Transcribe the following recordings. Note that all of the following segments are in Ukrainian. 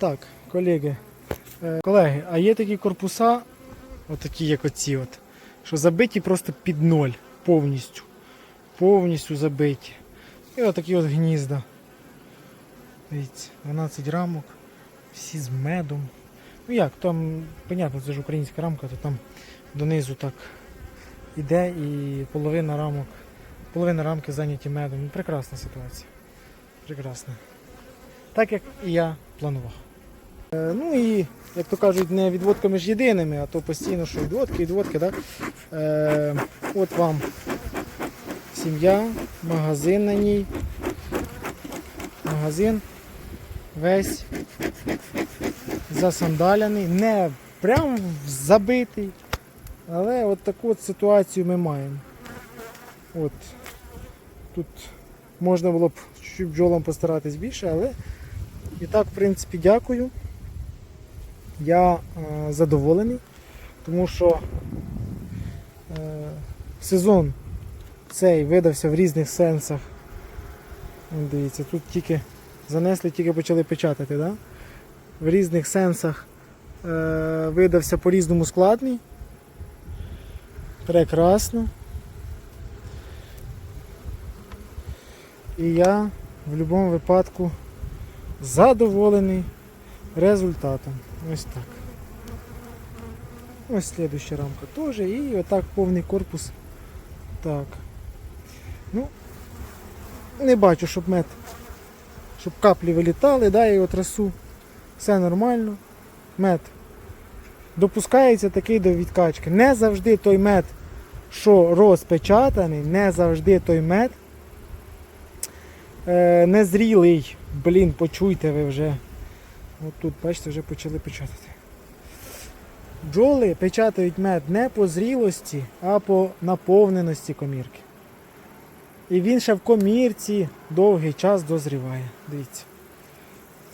Так, колеги. Е, Колеги, а є такі корпуса, отакі як оці, от, що забиті просто під ноль повністю. Повністю забиті. І отакі от гнізда. Дивіться, 12 рамок, всі з медом. Ну як, там, понятно, це ж українська рамка, то там донизу так іде і половина рамок, половина рамки зайняті медом. Ну, прекрасна ситуація. Прекрасна. Так як і я планував. Е, Ну і, як то кажуть, не відводками ж єдиними, а то постійно, що відводки, відводки, так? Е, от вам сім'я, магазин на ній. Магазин весь засандаляний, не прям забитий. Але от таку от ситуацію ми маємо. От тут можна було б бджолам постаратись більше, але і так, в принципі, дякую. Я е, задоволений, тому що е, сезон цей видався в різних сенсах. Дивіться, тут тільки занесли, тільки почали печатати. Да? В різних сенсах е, видався по-різному складний. Прекрасно. І я в будь-якому випадку задоволений результатом. Ось так. Ось слідуща рамка теж. І отак повний корпус. Так. Ну, не бачу, щоб мед, щоб каплі вилітали, да, його трасу. Все нормально. Мед допускається такий до відкачки. Не завжди той мед, що розпечатаний, не завжди той мед е, незрілий. Блін, почуйте ви вже. От тут, бачите, вже почали печатати. Бджоли печатають мед не по зрілості, а по наповненості комірки. І він ще в комірці довгий час дозріває. Дивіться.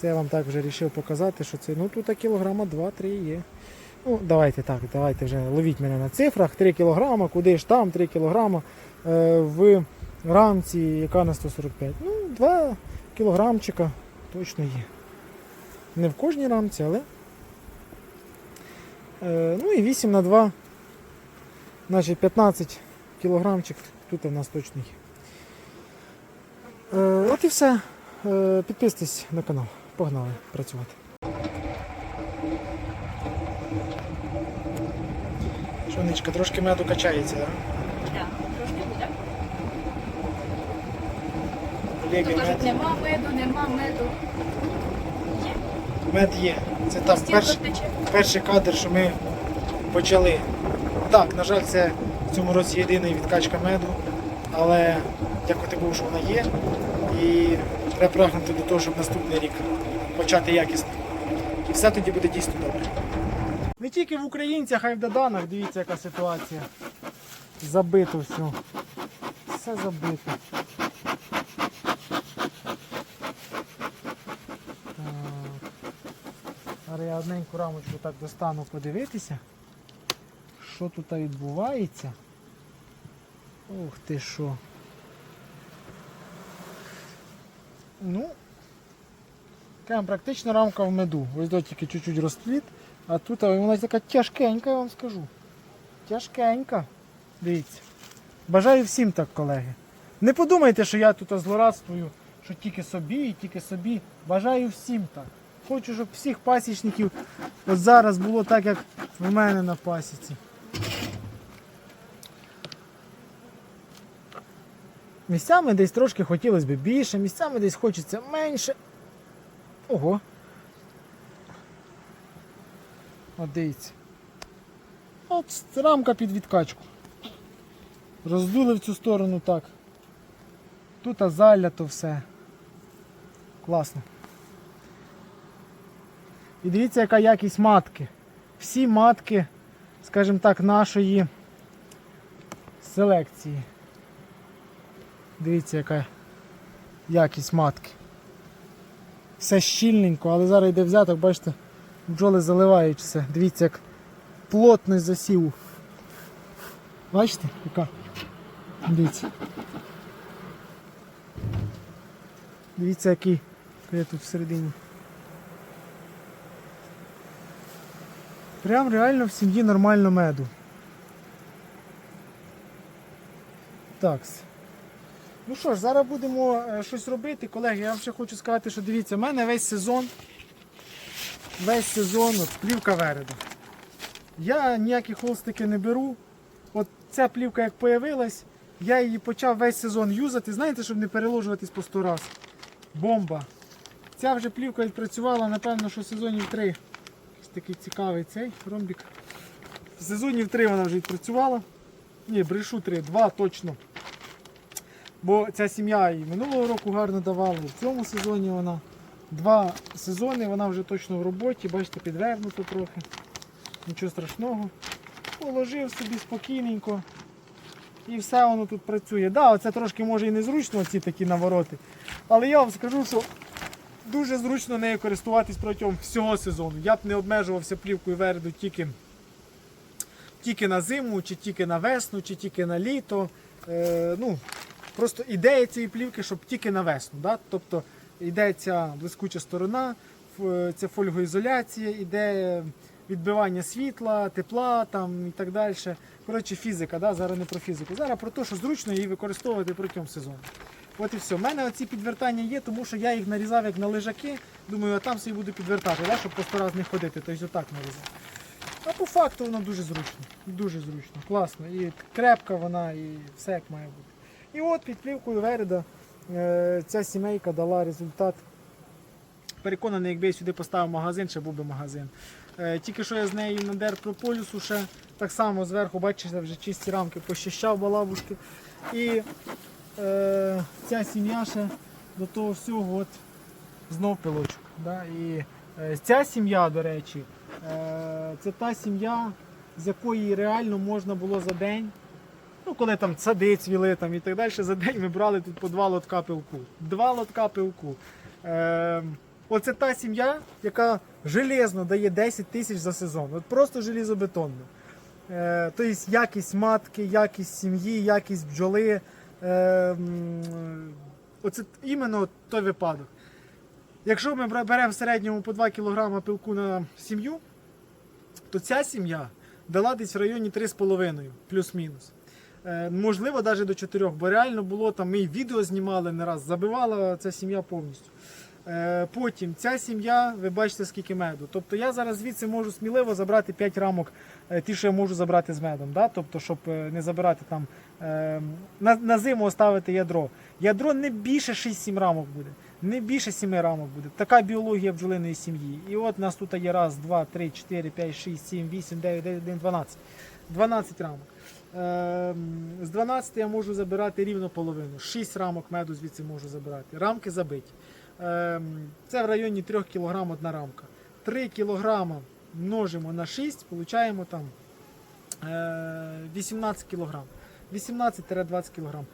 Це я вам так вже вирішив показати, що це ну тут кілограма 2-3 є. Ну, давайте так, давайте вже ловіть мене на цифрах. 3 кілограма, куди ж там 3 кілограма е, в рамці, яка на 145. Ну, 2 кілограмчика точно є. Не в кожній рамці, але. Е, ну і 8 на 2. Значить 15 кілограмчик тут у нас точно є. Е, от і все. Е, підписуйтесь на канал. Погнали працювати. Шонечка, трошки меду качається, так? Так, трошки буде. Колеги, Кажуть, нема меду, нема меду. Мед є. Це там перший, перший кадр, що ми почали. Так, на жаль, це в цьому році єдина відкачка меду, але дякувати Богу, що вона є. І треба прагнути до того, щоб наступний рік почати якісно. І все тоді буде дійсно добре. Не тільки в українцях, а й в доданах, дивіться, яка ситуація. Забито все. Все забито. Так. Зараз я одненьку рамочку так достану подивитися, що тут відбувається. Ух ти що. Ну, прям практично рамка в меду. Ось до тільки чуть-чуть розпліт, а тут вона така тяжкенька, я вам скажу. Тяжкенька. Дивіться. Бажаю всім так, колеги. Не подумайте, що я тут злорадствую, що тільки собі і тільки собі. Бажаю всім так. Хочу, щоб всіх пасічників от зараз було так, як в мене на пасіці. Місцями десь трошки хотілося б більше, місцями десь хочеться менше. Ого. От дивіться. От рамка під відкачку. Роздули в цю сторону так. Тут а залято все. Класно. І дивіться, яка якість матки. Всі матки, скажімо так, нашої селекції. Дивіться, яка якість матки. Все щільненько, але зараз йде взяток, бачите, бджоли заливають все. Дивіться, як плотний засів. Бачите, яка? Дивіться. Дивіться, який я тут всередині. Прям реально в сім'ї нормально меду. Так. Ну що ж, зараз будемо е, щось робити, колеги. Я вам ще хочу сказати, що дивіться, в мене весь сезон. Весь сезон от, плівка вереда. Я ніякі холстики не беру. От ця плівка як появилась, я її почав весь сезон юзати. Знаєте, щоб не переложуватись по 100 раз. Бомба. Ця вже плівка відпрацювала, напевно, що сезонів 3. Такий цікавий цей ромбік. Сезонів 3 вона вже відпрацювала. Ні, брешу 3, 2 точно. Бо ця сім'я і минулого року гарно давала, і в цьому сезоні вона. Два сезони вона вже точно в роботі, бачите, підвернуто трохи. Нічого страшного. Положив собі спокійненько. І все воно тут працює. Да, оце трошки може і незручно, ці такі навороти. Але я вам скажу, що дуже зручно нею користуватись протягом всього сезону. Я б не обмежувався плівкою вереду тільки, тільки на зиму, чи тільки на весну, чи тільки на літо. Е, ну, просто ідея цієї плівки, щоб тільки на весну. Да? Тобто йде ця блискуча сторона, це фольгоізоляція, іде відбивання світла, тепла там, і так далі. Коротше, фізика, да? зараз не про фізику. Зараз про те, що зручно її використовувати протягом сезону. От і все. У мене оці підвертання є, тому що я їх нарізав як на лежаки. Думаю, а там собі буду підвертати, да? щоб по сто раз не ходити. Тобто отак нарізав. А по факту воно дуже зручно. Дуже зручно. Класно. І крепка вона, і все як має бути. І от під плівкою Вереда е, ця сімейка дала результат. Переконаний, якби я сюди поставив магазин, ще був би магазин. Е, Тільки що я з нею надер прополісу ще так само зверху, бачите, вже чисті рамки пощищав балабушки. І е, ця сім'я ще до того всього от, знов пилочок. Да? І е, ця сім'я, до речі, е, це та сім'я, з якої реально можна було за день. Ну, коли там сади цвіли там, і так далі, за день ми брали тут по два лотка пилку. Два лотка пилку. Е, оце та сім'я, яка железно дає 10 тисяч за сезон. От просто желізобетонно. Тобто якість матки, якість сім'ї, якість бджоли. Е, оце іменно той випадок. Якщо ми беремо в середньому по 2 кг пилку на сім'ю, то ця сім'я дала десь в районі 3,5 плюс-мінус. Е, можливо, навіть до 4, бо реально було там, ми і відео знімали не раз, забивала ця сім'я повністю. Е, Потім ця сім'я, ви бачите, скільки меду. Тобто я зараз звідси можу сміливо забрати 5 рамок, ті, що я можу забрати з медом. Да? Тобто, щоб е, не забирати там е, на, на зиму оставити ядро. Ядро не більше 6-7 рамок буде. Не більше 7 рамок буде. Така біологія бджолиної сім'ї. І от у нас тут є раз, два, три, чотири, п'ять, шість, сім, вісім, дев'ять, десять, один, 12. 12 рамок. Ем, З 12 я можу забирати рівно половину. 6 рамок меду звідси можу забирати. Рамки забиті. Ем, Це в районі 3 кг одна рамка. 3 кг множимо на 6, получаємо там е, 18 кг. 18-20 кг.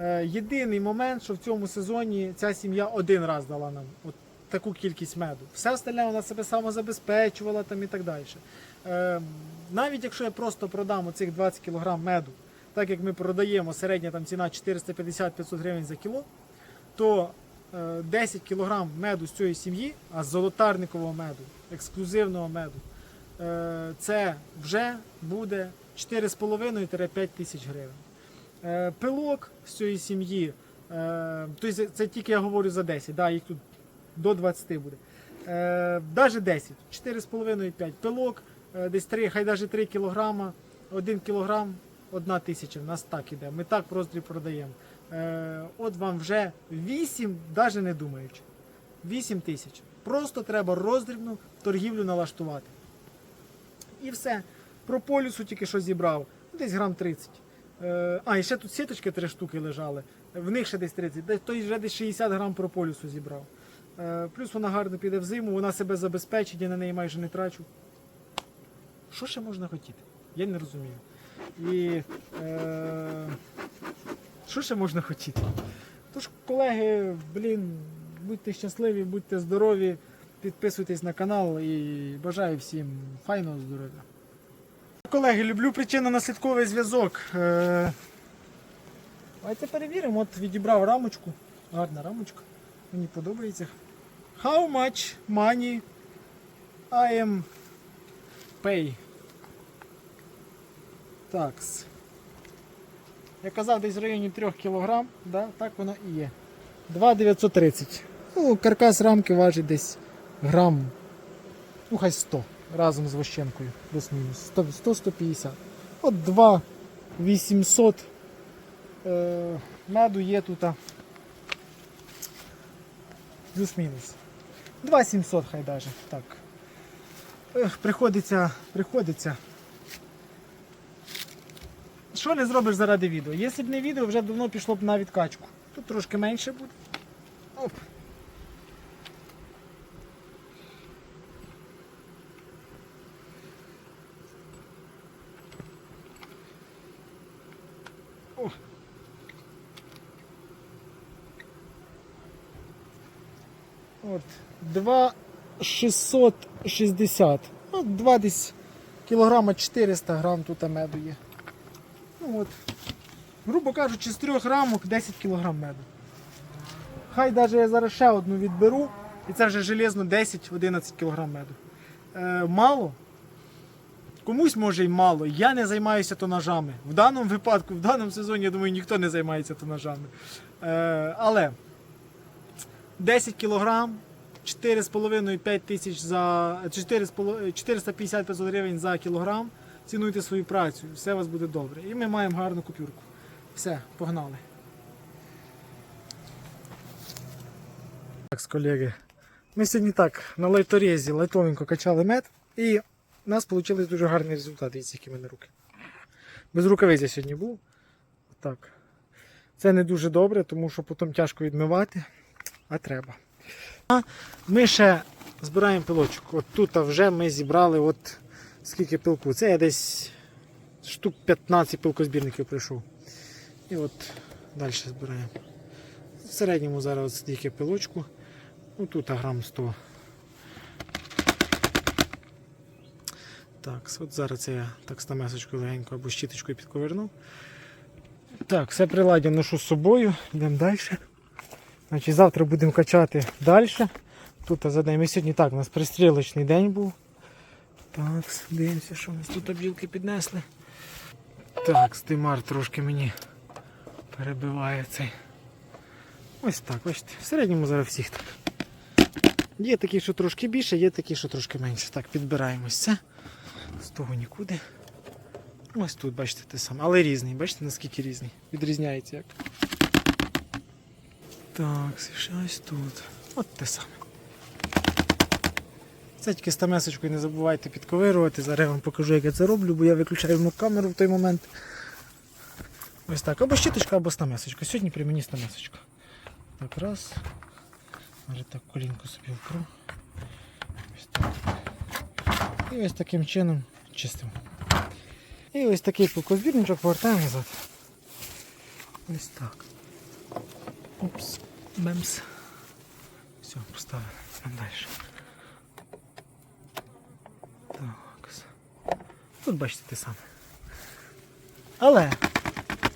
Е, Єдиний момент, що в цьому сезоні ця сім'я один раз дала нам от таку кількість меду. Все остальне вона себе самозабезпечувала там і так далі. Е, навіть якщо я просто продам оцих 20 кг меду, так як ми продаємо середня там ціна 450-500 гривень за кіло, то е, 10 кг меду з цієї сім'ї, а з золотарникового меду, ексклюзивного меду, е, це вже буде 4,5-5 тисяч гривень. Е, Пилок з цієї сім'ї, е, тобто це тільки я говорю за 10, да, їх тут до 20 буде. Навіть 10, 4,5-5 пилок, десь 3, хай навіть 3 кілограма, 1 кілограм, 1 тисяча. В нас так іде. Ми так роздріб продаємо. От вам вже 8, навіть не думаючи. 8 тисяч. Просто треба роздрібну торгівлю налаштувати. І все. Про полюсу тільки що зібрав. Десь грам 30. Е, а, і ще тут сіточки три штуки лежали. В них ще десь 30. Десь, той вже десь 60 грам прополісу зібрав. Е, плюс вона гарно піде в зиму, вона себе забезпечить, я на неї майже не трачу. Що ще можна хотіти? Я не розумію. І е, що ще можна хотіти? Тож, колеги, блін, будьте щасливі, будьте здорові, підписуйтесь на канал і бажаю всім файного здоров'я. Колеги, люблю причинно-наслідковий зв'язок. Е, Давайте перевіримо. От відібрав рамочку. Гарна рамочка. Мені подобається. How much money I am Pay. Такс. Я казав десь в районі 3 кг, да? так воно і є. 2,930. Ну, каркас рамки важить десь грам. Ну, хай 100 разом з вощенкою. Плюс-мінус. 100-150. От 2,800 е, меду є тут. Плюс-мінус. 2,700 хай даже. Так. Ех, приходиться, приходиться. Що не зробиш заради відео? Якщо б не відео, вже давно пішло б на відкачку. Тут трошки менше буде. От. 2,660. Ну, 2 десь кілограма 400 грам тут меду є. Ну от. Грубо кажучи, з 3 рамок 10 кілограм меду. Хай навіть я зараз ще одну відберу, і це вже железно 10-11 кілограм меду. Е, мало. Комусь може й мало. Я не займаюся тонажами. В даному випадку, в даному сезоні, я думаю, ніхто не займається тонажами. Е, але 10 кілограм, 4,5-5 тисяч за 450-500 гривень за кілограм. Цінуйте свою працю, все у вас буде добре. І ми маємо гарну купюрку. Все, погнали. Так, колеги. Ми сьогодні так на лайторезі лайтовенько качали мед і у нас вийшли дуже гарні результати, які мене руки. Без рукавиць я сьогодні був. Так. Це не дуже добре, тому що потім тяжко відмивати, а треба. Ми ще збираємо пилочок. От тут вже ми зібрали от скільки пилку. Це я десь штук 15 пилкозбірників прийшов. І от далі збираємо. В середньому зараз стільки пилочку. Ну тут грам 100. Так, от зараз я так стамесочкою легенько або щіточкою підковернув. Так, все приладдя ношу з собою, йдемо далі. Значить, завтра будемо качати далі. Тут за день. Сьогодні так, у нас пристрілочний день був. Так, дивимося, що у нас тут бджілки піднесли. Так, стимар трошки мені перебиває цей. Ось так, бачите. В середньому зараз всіх так. Є такі, що трошки більше, є такі, що трошки менше. Так, підбираємось це. З того нікуди. Ось тут, бачите, те саме. Але різний, бачите, наскільки різний. Відрізняється як. Так, ще ось тут. От те саме. Це тільки стамесочкою не забувайте підковирувати. Зараз я вам покажу, як я це роблю, бо я виключаю камеру в той момент. Ось так. Або щіточка, або стамесочка. Сьогодні при мені стамесочка. Так, раз. Може так колінку собі впру. Ось так. І ось таким чином чистимо. І ось такий пилкозбірничок повертаємо назад. Ось так. Опс, бемс. Все, поставили. Йдемо далі. Так. Тут бачите те саме. Але,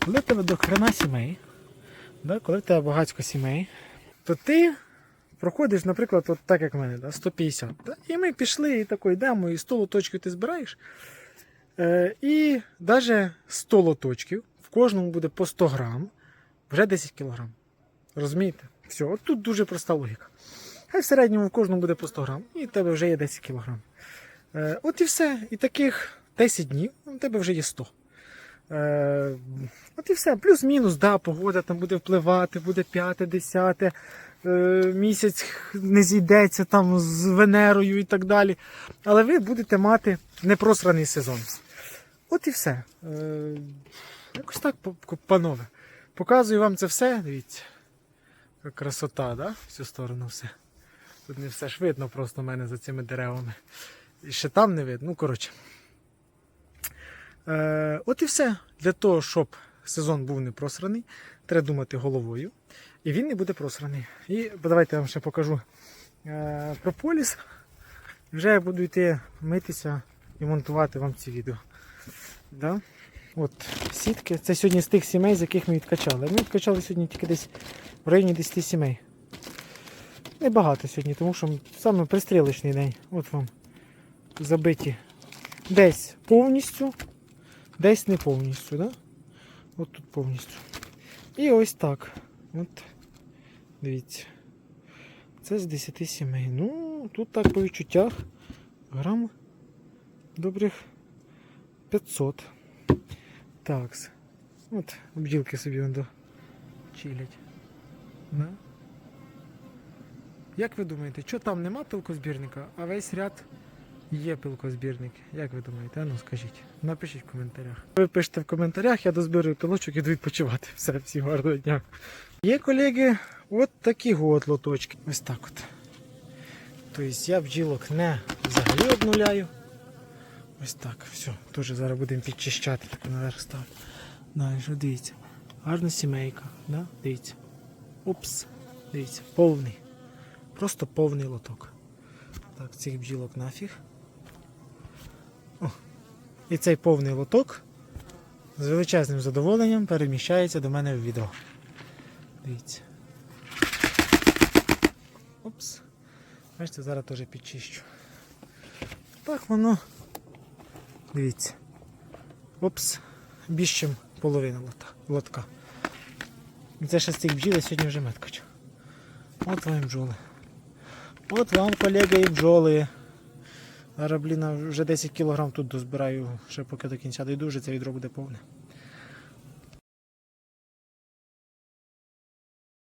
коли в тебе до хрена сімей, да, коли в тебе багатько сімей, то ти проходиш, наприклад, от так як в мене, да, 150. Да? І ми пішли і тако йдемо, і 100 лоточків ти збираєш. Е, і навіть 100 лоточків, в кожному буде по 100 грам, вже 10 кілограм. Розумієте? Все, тут дуже проста логіка. Хай в середньому в кожному буде по 100 грам, і в тебе вже є 10 кілограм. Е, от і все. І таких 10 днів у тебе вже є 100. Е, от і все. Плюс-мінус, да, погода там буде впливати, буде 5, 10, е, місяць не зійдеться там з Венерою і так далі. Але ви будете мати непросраний сезон. От і все. Е, якось так, панове. Показую вам це все. Дивіться. Красота, да? Всю сторону все. Тут не все ж видно просто в мене за цими деревами. І ще там не видно. Ну, коротше. Е, от і все. Для того, щоб сезон був не просраний, треба думати головою. І він не буде просраний. І давайте я вам ще покажу е, прополіс. Вже я буду йти митися і монтувати вам ці відео. Да? От сітки. Це сьогодні з тих сімей, з яких ми відкачали. Ми відкачали сьогодні тільки десь в районі 10 сімей. Небагато сьогодні, тому що саме пристрілочний день. От вам забиті десь повністю, десь не повністю, да? От тут повністю. І ось так. От. Дивіться. Це з 10 сімей. Ну, тут так по відчуттях. Грам добрих 500. Так. От бджілки собі до чилять. Да? Як ви думаєте, що там нема пилкозбірника, а весь ряд є пилкозбірник? Як ви думаєте? А ну скажіть. Напишіть в коментарях. Ви пишете в коментарях, я дозбираю пилочок і йду відпочивати. Все, всім гарного дня. Є, колеги, от такі от лоточки. Ось так от. Тобто я бджілок не взагалі обнуляю. Ось так, все. Теж зараз будемо підчищати, так наверх ставлю. Далі, дивіться. Гарна сімейка, да? дивіться. Упс, дивіться, повний. Просто повний лоток. Так, цих бджілок нафіг. О. І цей повний лоток з величезним задоволенням переміщається до мене в відро. Дивіться. Опс. Бачите, зараз теж підчищу. Так воно. Дивіться. Опс. Більш ніж половина лотка. Це ще з цих бджіл я сьогодні вже меткачу. От вам бджоли. От вам, колега, і бджоли. Зараз, блін, вже 10 кг тут дозбираю, ще поки до кінця дойду, вже це відро буде повне.